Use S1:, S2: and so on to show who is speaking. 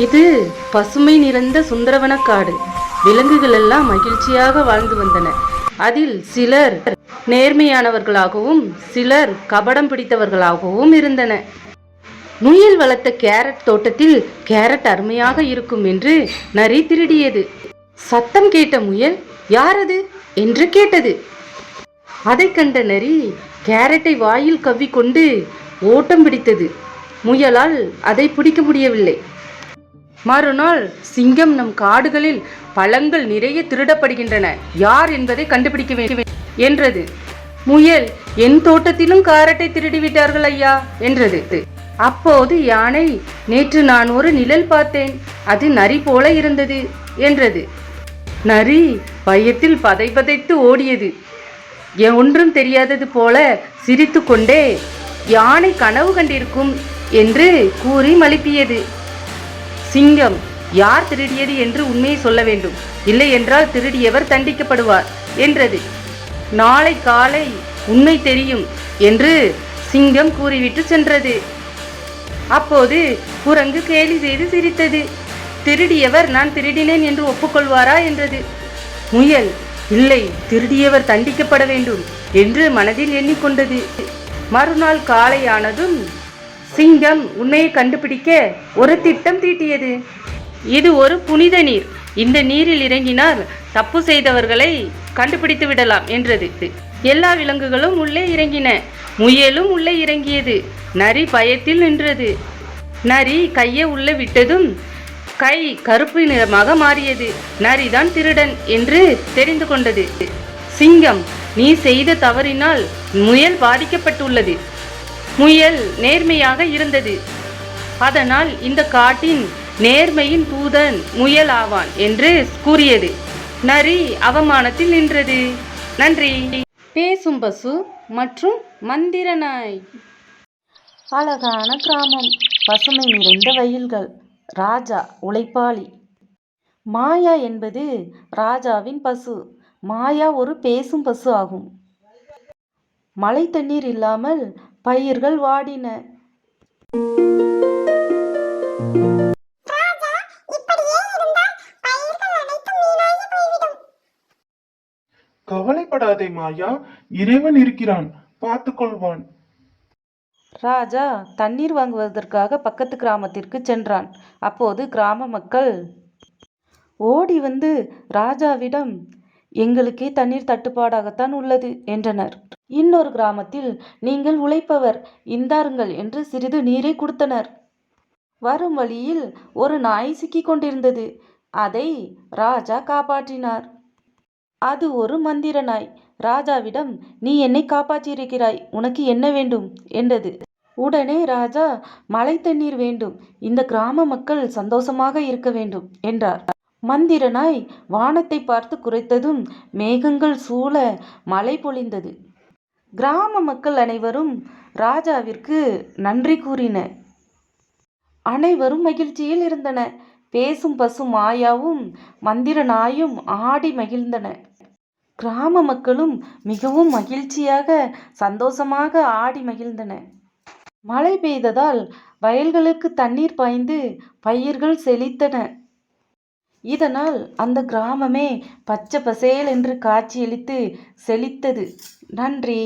S1: இது பசுமை நிறைந்த சுந்தரவனக்காடு விலங்குகள் எல்லாம் மகிழ்ச்சியாக வாழ்ந்து வந்தன. அதில் சிலர் நேர்மையானவர்களாகவும் சிலர் கபடம் பிடித்தவர்களாகவும் இருந்தன. முயல் வளர்த்த கேரட் தோட்டத்தில் கேரட் அருமையாக இருக்கும் என்று நரி திருடியது. சத்தம் கேட்ட முயல் யாரது? என்று கேட்டது. அதைக் கண்ட நரி கேரட்டை வாயில் கவ்விக்கொண்டு ஓட்டம் பிடித்தது. முயலால் அதை பிடிக்க முடியவில்லை. மறுநாள் சிங்கம் நம் காடுகளில் பழங்கள் நிறைய திருடப்படுகின்றன. யார் என்பதை கண்டுபிடிக்க வேண்டும் என்றது. முயல் என் தோட்டத்திலும் காரட்டை திருடிவிட்டார்கள் ஐயா என்றது. அப்போது யானை நேற்று நான் ஒரு நிழல் பார்த்தேன். அது நரி போல இருந்தது என்றது. நரி பயத்தில் பதை பதைத்து ஓடியது. ஒன்றும் தெரியாதது போல சிரித்துக்கொண்டே யானை கனவு கண்டிருக்கும் என்று கூறி மழுப்பியது. சிங்கம். யார் திருடியது என்று உண்மையை சொல்ல வேண்டும். இல்லை என்றால் திருடியவர் தண்டிக்கப்படுவார் என்றது. நாளை காலை உண்மை தெரியும் என்று சிங்கம் கூறிவிட்டு சென்றது. அப்போது குரங்கு கேலி செய்து சிரித்தது. திருடியவர் நான் திருடினேன் என்று ஒப்புக்கொள்வாரா என்றது. முயல் இல்லை திருடியவர் தண்டிக்கப்பட வேண்டும் என்று மனதில் எண்ணிக்கொண்டது. மறுநாள் காலையானதும் சிங்கம் உண்மையை கண்டுபிடிக்க ஒரு திட்டம் தீட்டியது. இது ஒரு புனித நீர். இந்த நீரில் இறங்கினால் தப்பு செய்தவர்களை கண்டுபிடித்து விடலாம் என்றது. எல்லா விலங்குகளும் உள்ளே இறங்கின. முயலும் உள்ளே இறங்கியது. நரி பயத்தில் நின்றது. நரி கையை உள்ளே விட்டதும் கை கருப்பு நிறமாக மாறியது. நரிதான் திருடன் என்று தெரிந்து கொண்டது. சிங்கம் நீ செய்த தவறினால் முயல் பாதிக்கப்பட்டுள்ளது. முயல் நேர்மையாக இருந்தது. அதனால் இந்த காட்டின் நேர்மையின் தூதன் முயல் ஆவான் என்று கூறியது. நரி அவமானத்தில் நின்றது. நன்றி. பேசும் பசு மற்றும் மந்திர நாய் அழகான கிராமம். பசுமை நிறைந்த வயல்கள். ராஜா உழைப்பாளி. மாயா என்பது ராஜாவின் பசு. மாயா ஒரு பேசும் பசு ஆகும். மழை தண்ணீர் இல்லாமல் பயிர்கள் வாடின.
S2: கவலைப்படாதே மாயா. இறைவன் இருக்கிறான். பார்த்து கொள்வான்
S1: ராஜா தண்ணீர் வாங்குவதற்காக பக்கத்து கிராமத்திற்கு சென்றான். அப்போது கிராம மக்கள் ஓடி வந்து ராஜாவிடம் எங்களுக்கே தண்ணீர் தட்டுப்பாடாகத்தான் உள்ளது என்றனர். இன்னொரு கிராமத்தில் நீங்கள் உழைப்பவர் இந்தாருங்கள் என்று சிறிது நீரை கொடுத்தனர். வரும் வழியில் ஒரு நாய் சிக்கிக் கொண்டிருந்தது. அதை ராஜா காப்பாற்றினார். அது ஒரு மந்திர நாய். ராஜாவிடம் நீ என்னை காப்பாற்றியிருக்கிறாய். உனக்கு என்ன வேண்டும்? என்றது. உடனே ராஜா மழை தண்ணீர் வேண்டும். இந்த கிராம மக்கள் சந்தோஷமாக இருக்க வேண்டும் என்றார். மந்திரனாய் வானத்தை பார்த்து குறைத்ததும் மேகங்கள் சூழ மழை பொழிந்தது. கிராம மக்கள் அனைவரும் ராஜாவிற்கு நன்றி கூறினர். அனைவரும் மகிழ்ச்சியில் இருந்தன பேசும் பசு மாயாவும் மந்திர நாயும் ஆடி மகிழ்ந்தன கிராம மக்களும் மிகவும் மகிழ்ச்சியாக சந்தோஷமாக ஆடி மகிழ்ந்தன மழை பெய்ததால் வயல்களுக்கு தண்ணீர் பாய்ந்து பயிர்கள் செழித்தன. இதனால் அந்த கிராமமே பச்சை பசேல் என்று காட்சியளித்து செழித்தது. நன்றி.